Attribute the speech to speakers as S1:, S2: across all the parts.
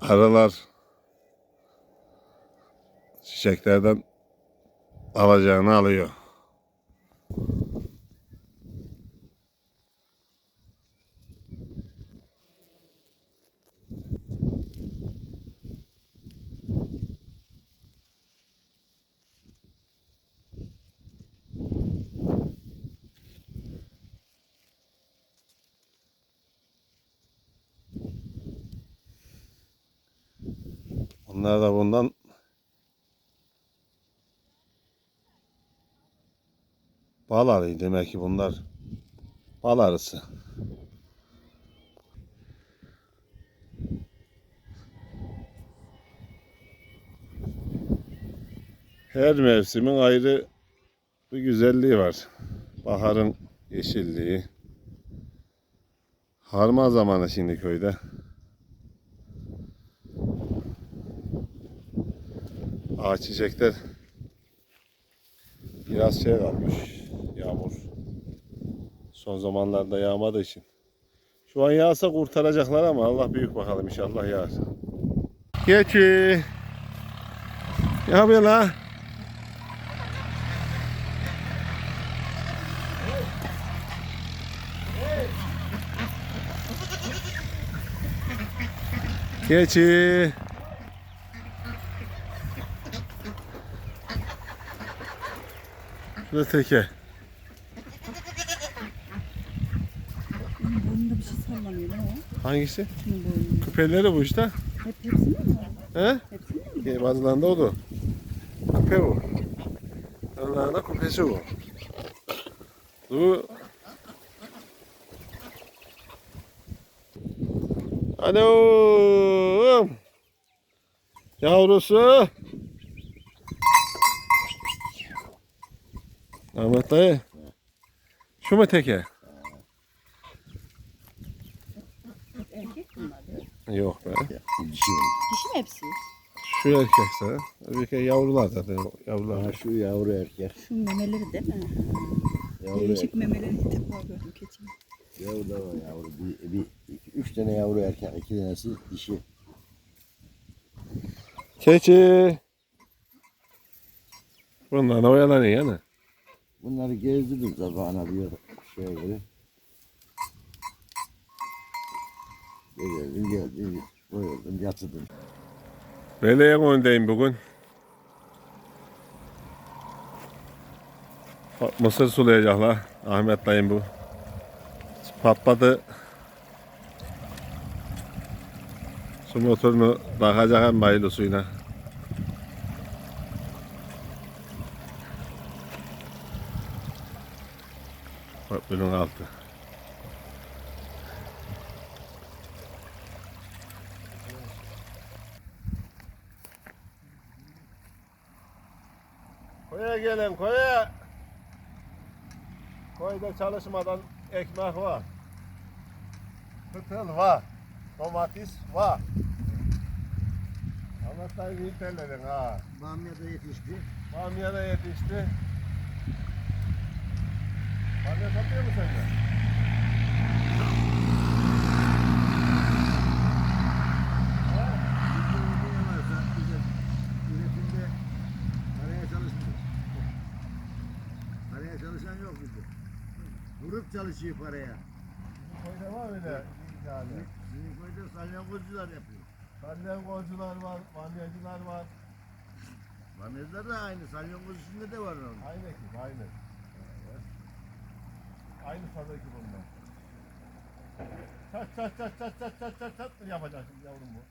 S1: Arılar çiçeklerden alacağını alıyor. Onlar da bundan bal arıyor demek ki bunlar bal arısı. Her mevsimin ayrı bir güzelliği var. Baharın yeşilliği. Harma zamanı şimdi köyde. Ağaç çiçekler biraz şey kalmış. Yağmur. Son zamanlarda yağmadığı için. Şu an yağsa kurtaracaklar ama Allah büyük bakalım inşallah yağar. Geçi. Ne yapıyor la? Geçi. Şurada teke.
S2: Boynunda bir şey sallanıyor ne o?
S1: Hangisi?
S2: Şunun boynunda.
S1: Küpeleri bu işte.
S2: Hep hepsinde mi var?
S1: He?
S2: Hepsinde mi?
S1: E, Bazılarında o da. Küpe bu. Bazılarında küpesi bu. Bu. Alo. Yavrusu. Ahmet dayı. Şu mu teke?
S2: Erkek bunlar.
S1: Yok be.
S3: Dişi
S2: Dişi mi hepsi?
S1: Şu erkekse. Öbürki yavrular zaten. Yavrular.
S3: Ha şu yavru erkek.
S2: Şu memeleri değil mi?
S3: Yavru
S2: Değişik
S3: erkek.
S2: memeleri ilk defa gördüm keçinin.
S3: Yavru da var yavru. Bir, bir, iki, üç tane yavru erkek, iki tanesi dişi.
S1: Keçi. Bunlar da oyalanıyor yani.
S3: Bunları gezdirdim sabahına bir şeye göre. Geldim geldim. Koyuldum yatırdım.
S1: Beleye önündeyim bugün. Mısır sulayacaklar. Ahmet dayım bu. Patladı. Su motorunu takacak hem bayılı suyuna. Bunun altı. Koya gelin koya. Koyda çalışmadan ekmek var. Pıtıl var. Domates var. Anlatayım iyi terledin ha.
S3: Bamya da yetişti.
S1: Bamya da yetişti. Bamya satıyor mu.
S3: Paraya çalışan yok bizde. Vurup çalışıyor paraya.
S1: Koyda var öyle yani.
S3: Sizin köyde salyangozcular yapıyor.
S1: Salyangocular var, bamyacılar var.
S3: Bamyacılar da aynı. Salyangoz üstünde de var onun.
S1: Aynı ekip, aynı. Aynı fazlaki bunlar. Çat çat çat çat çat çat çat çat yapacaksın yavrum bu?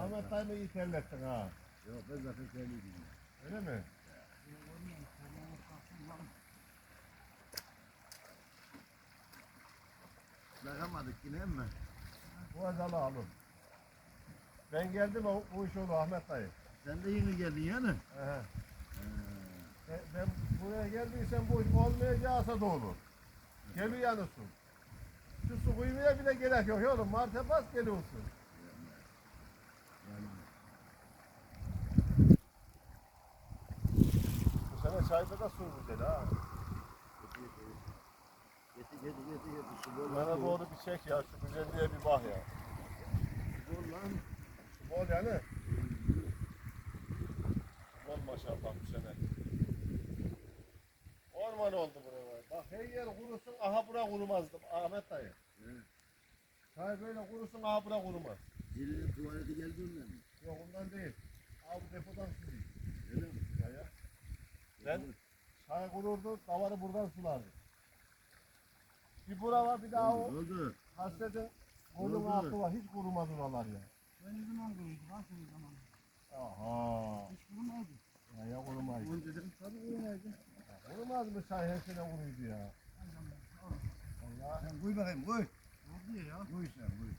S1: Ahmet dayımı iyi terlettin ha.
S3: Yok ben zaten söyleyeyim.
S1: Öyle mi?
S3: Bakamadık yine mi?
S1: Bu azalı alın. Ben geldim o, bu iş oldu Ahmet dayı.
S3: Sen de yeni geldin yani.
S1: Ehe. E, ben buraya geldiysem bu iş olmayacaksa da olur. Gemi yanısın. Şu su kuymaya bile gerek yok oğlum. Marte bas geliyorsun. Bu sene çayda da su güzel ha.
S3: Getir getir getir getir. Şu bol
S1: Bana doğru bir çek ya. Şu güzelliğe bir bak ya.
S3: Bol lan.
S1: Bol yani. Lan maşallah bu sene. Orman oldu buraya. Bak her yer kurusun, aha bura kurumazdı Ahmet dayı. Çay böyle kurusun, aha bura kurumaz.
S3: Zilinin tuvaleti geldi ondan mı?
S1: Yok ondan değil. Abi depodan sürüyor.
S3: Öyle mi?
S1: Ya ya. Ben çay kururdu, davarı buradan sulardı. Bir bura var, bir daha o.
S3: Oldu.
S1: Hasretin kolun
S3: Oldu.
S1: altı var, hiç kurumaz oralar ya.
S2: Ben ne zaman görüldüm? Ha senin zaman.
S1: Aha.
S2: Hiç kurumaydı.
S1: Ya ya kurumaydı.
S2: Onu dedim tabii kurumaydı.
S1: Kurumaz mı sene kuruydu ya. Allah.
S3: Sen koy bakayım koy.
S2: Ne diyor ya?
S3: Koy sen koy.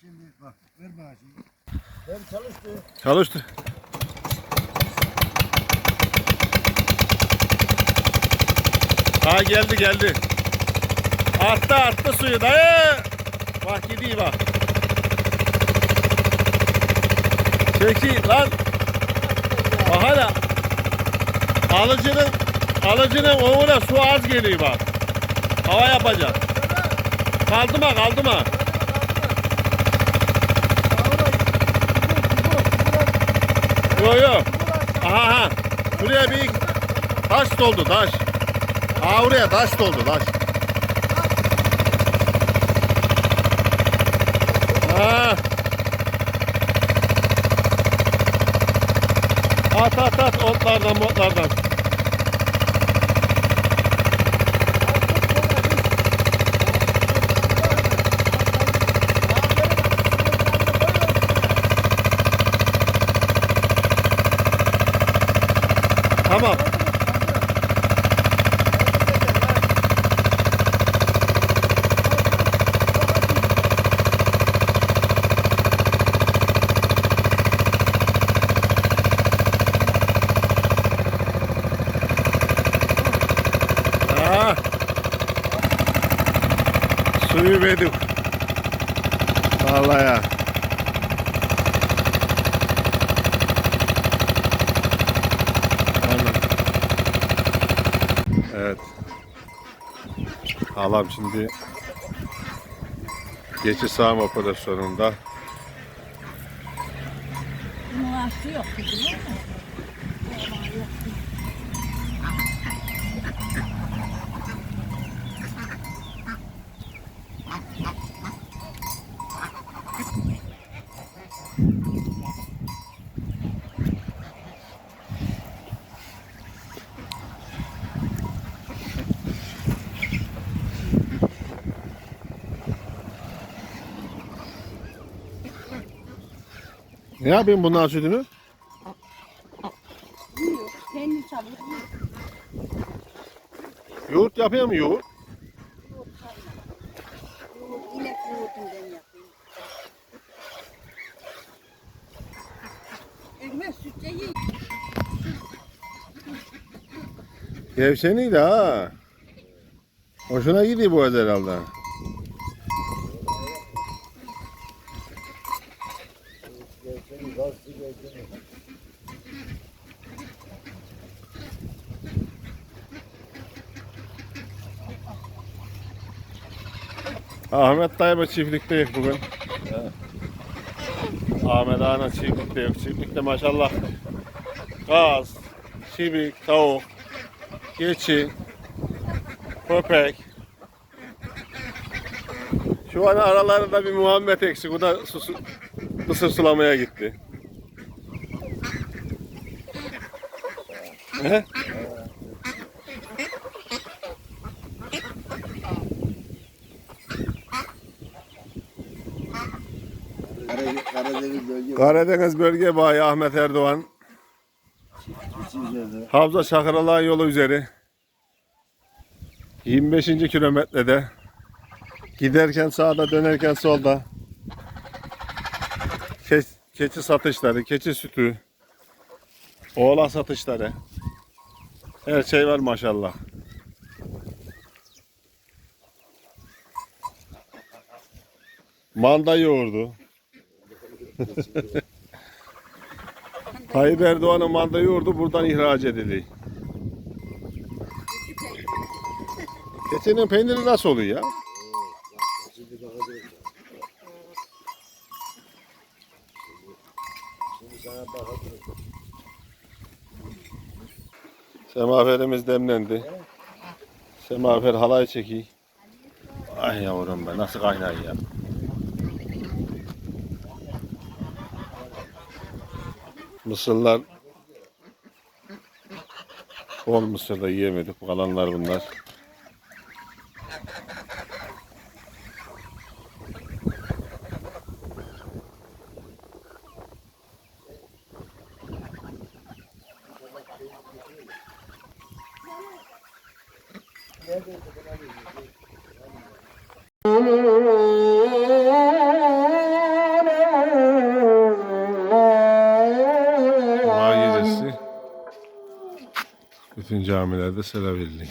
S3: Şimdi bak ver bana şimdi. Ben çalıştı.
S1: Çalıştı. Ha geldi geldi. Attı attı suyu dayı. Bak gidiyor bak. Çeki lan. Bak hala. Alıcının alıcının oğuna su az geliyor bak. Hava yapacak. Kaldı mı kaldı mı? Yo yo. Aha aha. Buraya bir taş doldu taş. Aa oraya taş doldu taş. Ha. At at at otlardan botlardan. Tamam. Ha. Suyu verdik. Vallahi ya. Halam şimdi geçiş sağım operasyonunda.
S2: Bunun yok kızım.
S1: Ne yapayım bundan sütünü?
S2: Peynir çalıyor.
S1: Yoğurt yapıyor mu yoğurt?
S2: İnek yoğurdundan yapıyor. Ekmek sütçe yiyor.
S1: Gevşeniydi ha. Hoşuna gidiyor bu herhalde.
S3: Gazlı gelsene.
S1: Ahmet dayıma çiftlikteyiz bugün. Ahmet Ağa'na çiftlikte yok. Çiftlikte maşallah gaz, çivik, tavuk, keçi, köpek. Şu an aralarında bir Muhammed eksik. O da su, su, mısır sulamaya gitti.
S3: Karadeniz, Karadeniz bölge
S1: Karadeniz Bölge Bayi Ahmet Erdoğan. Havza Şakıralığa yolu üzeri. 25. kilometrede. Giderken sağda dönerken solda. Ke- keçi satışları, keçi sütü, oğlak satışları her şey var maşallah. Manda yoğurdu. Tayyip Erdoğan'ın manda yoğurdu buradan ihraç edildi. Keçinin peyniri nasıl oluyor ya?
S3: Şimdi sana bakacağım.
S1: Semaverimiz demlendi. Semaver halay çekiyor. Ay yavrum be nasıl kaynar ya. Mısırlar Bol mısır da yiyemedik. Kalanlar bunlar. Bütün camilerde selam veriliyor.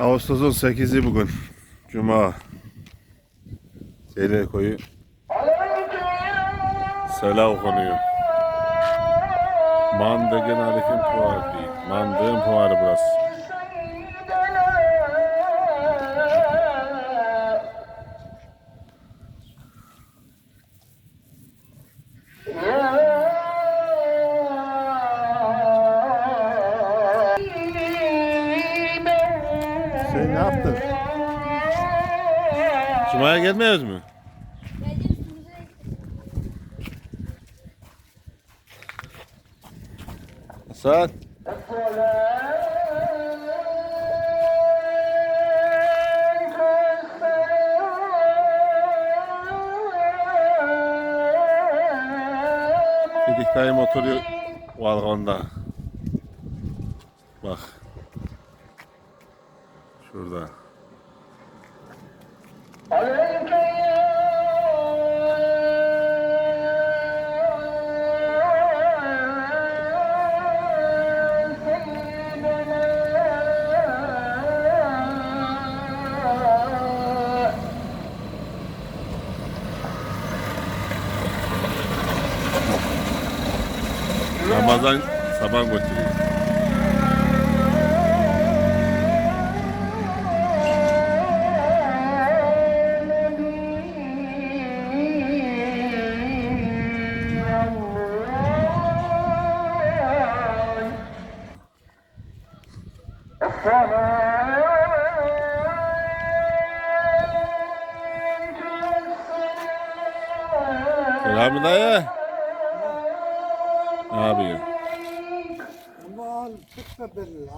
S1: Ağustos'un 8'i bugün. Cuma. Celil koyu selam okunuyor. Manda genelikin puarı değil. Mandığın puarı burası. Dayım oturuyor balkonda. Ramazan sabah götürüyor. Selamün dayı. Ne yapıyorsun?
S4: เป็นไล